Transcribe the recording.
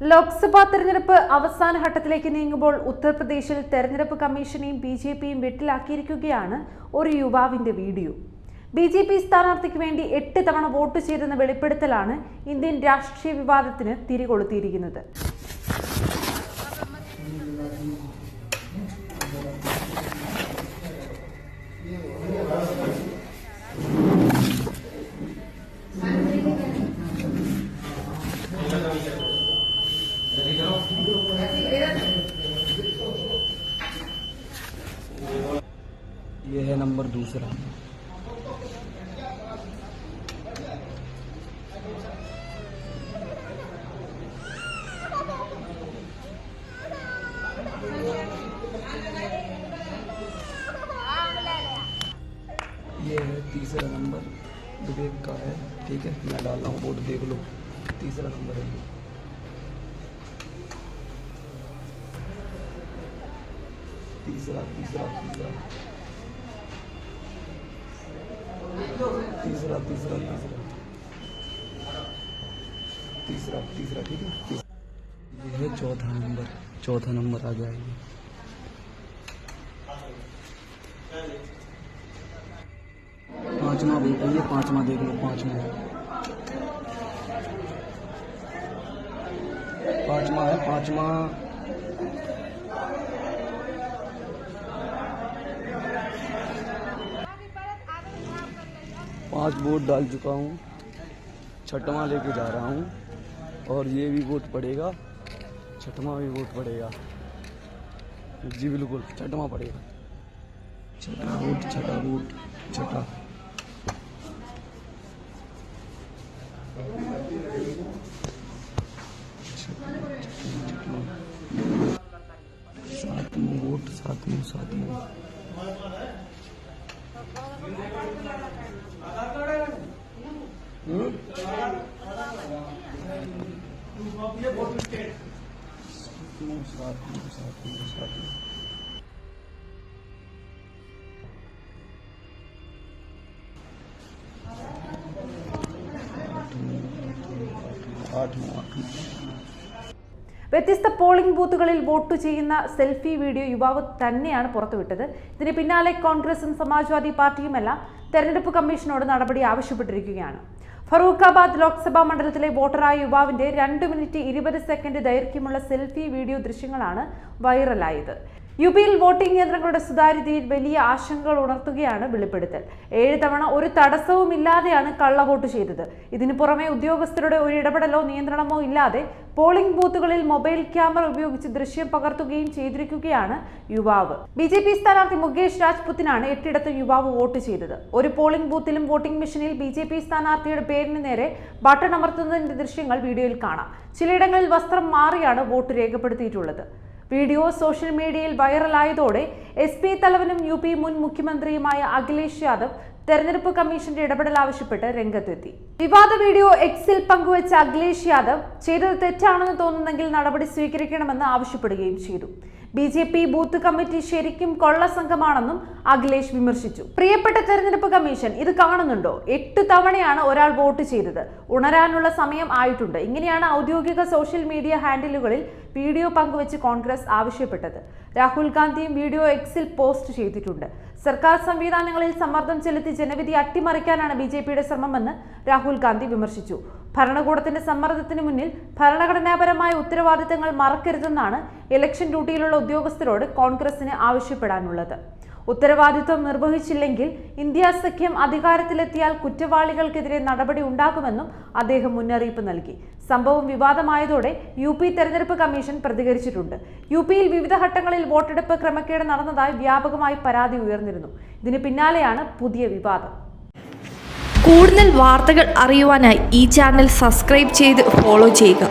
ലോക്സഭാ തെരഞ്ഞെടുപ്പ് അവസാന ഘട്ടത്തിലേക്ക് നീങ്ങുമ്പോൾ ഉത്തർപ്രദേശിൽ തെരഞ്ഞെടുപ്പ് കമ്മീഷനെയും ബി ജെ പിയും വെട്ടിലാക്കിയിരിക്കുകയാണ് ഒരു യുവാവിന്റെ വീഡിയോ. ബി ജെ പി സ്ഥാനാർത്ഥിക്ക് വേണ്ടി എട്ട് തവണ വോട്ട് ചെയ്തെന്ന വെളിപ്പെടുത്തലാണ് ഇന്ത്യൻ രാഷ്ട്രീയ വിവാദത്തിന് തിരികൊളുത്തിയിരിക്കുന്നത്. ये है नंबर दूसरा। ये है तीसरा नंबर। विवेक का है, ठीक है? मैं डाल रहा हूँ वोट देख लो। तीसरा नंबर है तीसरा तीसरा तीसरा। तीसरा तीसरा तीसरा। तीसरा ठीक है? ये है चौथा नंबर चौथा नंबर आ ये। पांचवा भी ये पांचवा देख लो, पांचवा। पांचवा है, पांचवा। पाँच वोट डाल चुका हूँ, छठवां लेके जा रहा हूँ, और ये भी वोट पड़ेगा, छठवां भी वोट पड़ेगा। जी बिल्कुल, छठवां पड़ेगा। छठा वोट छठा वोट, छठा। सातवां वोट, सातवां सातवां। വ്യത്യസ്ത പോളിംഗ് ബൂത്തുകളിൽ വോട്ട് ചെയ്യുന്ന സെൽഫി വീഡിയോ യുവാവ് തന്നെയാണ് പുറത്തുവിട്ടത്. ഇതിന് പിന്നാലെ കോൺഗ്രസും സമാജ്വാദി പാർട്ടിയുമെല്ലാം തെരഞ്ഞെടുപ്പ് കമ്മീഷനോട് നടപടി ആവശ്യപ്പെട്ടിരിക്കുകയാണ്. ഫറൂഖാബാദ് ലോക്സഭാ മണ്ഡലത്തിലെ വോട്ടറായ യുവാവിന്റെ രണ്ട് മിനിറ്റ് ഇരുപത് സെക്കൻഡ് ദൈർഘ്യമുള്ള സെൽഫി വീഡിയോ ദൃശ്യങ്ങളാണ് വൈറലായത്. യു പിയിൽ വോട്ടിംഗ് യന്ത്രങ്ങളുടെ സുതാര്യതയിൽ വലിയ ആശങ്കകൾ ഉണർത്തുകയാണ് വെളിപ്പെടുത്തൽ. ഏഴ് തവണ ഒരു തടസ്സവും ഇല്ലാതെയാണ് കള്ളവോട്ട് ചെയ്തത്. ഇതിനു പുറമെ ഉദ്യോഗസ്ഥരുടെ ഒരു ഇടപെടലോ നിയന്ത്രണമോ ഇല്ലാതെ പോളിംഗ് ബൂത്തുകളിൽ മൊബൈൽ ക്യാമറ ഉപയോഗിച്ച് ദൃശ്യം പകർത്തുകയും ചെയ്തിരിക്കുകയാണ് യുവാവ്. ബി ജെ പി സ്ഥാനാർത്ഥി മുകേഷ് രാജ്പുത്തിനാണ് എട്ടിടത്തും യുവാവ് വോട്ട് ചെയ്തത്. ഒരു പോളിംഗ് ബൂത്തിലും വോട്ടിംഗ് മെഷീനിൽ ബി ജെ പി സ്ഥാനാർത്ഥിയുടെ പേരിന് നേരെ ബട്ടൺ അമർത്തുന്നതിന്റെ ദൃശ്യങ്ങൾ വീഡിയോയിൽ കാണാം. ചിലയിടങ്ങളിൽ വസ്ത്രം മാറിയാണ് വോട്ട് രേഖപ്പെടുത്തിയിട്ടുള്ളത്. വീഡിയോ സോഷ്യൽ മീഡിയയിൽ വൈറലായതോടെ എസ് പി തലവനും യു പി മുൻ മുഖ്യമന്ത്രിയുമായ അഖിലേഷ് യാദവ് തെരഞ്ഞെടുപ്പ് കമ്മീഷന്റെ ഇടപെടൽ ആവശ്യപ്പെട്ട് രംഗത്തെത്തി. വിവാദ വീഡിയോ എക്സിൽ പങ്കുവച്ച അഖിലേഷ് യാദവ് ചെയ്തത് തെറ്റാണെന്ന് തോന്നുന്നെങ്കിൽ നടപടി സ്വീകരിക്കണമെന്ന് ആവശ്യപ്പെടുകയും ചെയ്തു. B J P booth committee ശരിക്കും കൊള്ള സംഘമാണെന്നും അഖിലേഷ് വിമർശിച്ചു. പ്രിയപ്പെട്ട തെരഞ്ഞെടുപ്പ് കമ്മീഷൻ ഇത് കാണുന്നുണ്ടോ? എട്ട് തവണയാണ് ഒരാൾ വോട്ട് ചെയ്തത്. ഉണരാനുള്ള സമയം ആയിട്ടുണ്ട്. ഇങ്ങനെയാണ് ഔദ്യോഗിക സോഷ്യൽ മീഡിയ ഹാൻഡിലുകളിൽ വീഡിയോ പങ്കുവച്ച് കോൺഗ്രസ് ആവശ്യപ്പെട്ടത്. രാഹുൽ ഗാന്ധിയും വീഡിയോ എക്സിൽ പോസ്റ്റ് ചെയ്തിട്ടുണ്ട്. സർക്കാർ സംവിധാനങ്ങളിൽ സമ്മർദ്ദം ചെലുത്തി ജനവിധി അട്ടിമറിക്കാനാണ് ബി ജെ പിയുടെ ശ്രമമെന്ന് രാഹുൽ ഗാന്ധി വിമർശിച്ചു. ഭരണകൂടത്തിന്റെ സമ്മർദ്ദത്തിന് മുന്നിൽ ഭരണഘടനാപരമായ ഉത്തരവാദിത്തങ്ങൾ മറക്കരുതെന്നാണ് ഇലക്ഷൻ ഡ്യൂട്ടിയിലുള്ള ഉദ്യോഗസ്ഥരോട് കോൺഗ്രസിന് ആവശ്യപ്പെടാനുള്ളത്. ഉത്തരവാദിത്വം നിർവഹിച്ചില്ലെങ്കിൽ ഇന്ത്യ സഖ്യം അധികാരത്തിലെത്തിയാൽ കുറ്റവാളികൾക്കെതിരെ നടപടി ഉണ്ടാകുമെന്നും അദ്ദേഹം മുന്നറിയിപ്പ് നൽകി. സംഭവം വിവാദമായതോടെ യു പി തെരഞ്ഞെടുപ്പ് കമ്മീഷൻ പ്രതികരിച്ചിട്ടുണ്ട്. യു പിയിൽ വിവിധ ഘട്ടങ്ങളിൽ വോട്ടെടുപ്പ് ക്രമക്കേട് നടന്നതായി വ്യാപകമായി പരാതി ഉയർന്നിരുന്നു. ഇതിന് പിന്നാലെയാണ് പുതിയ വിവാദം. കൂടുതൽ വാർത്തകൾ അറിയുവാനായി ഈ ചാനൽ സബ്സ്ക്രൈബ് ചെയ്ത് ഫോളോ ചെയ്യുക.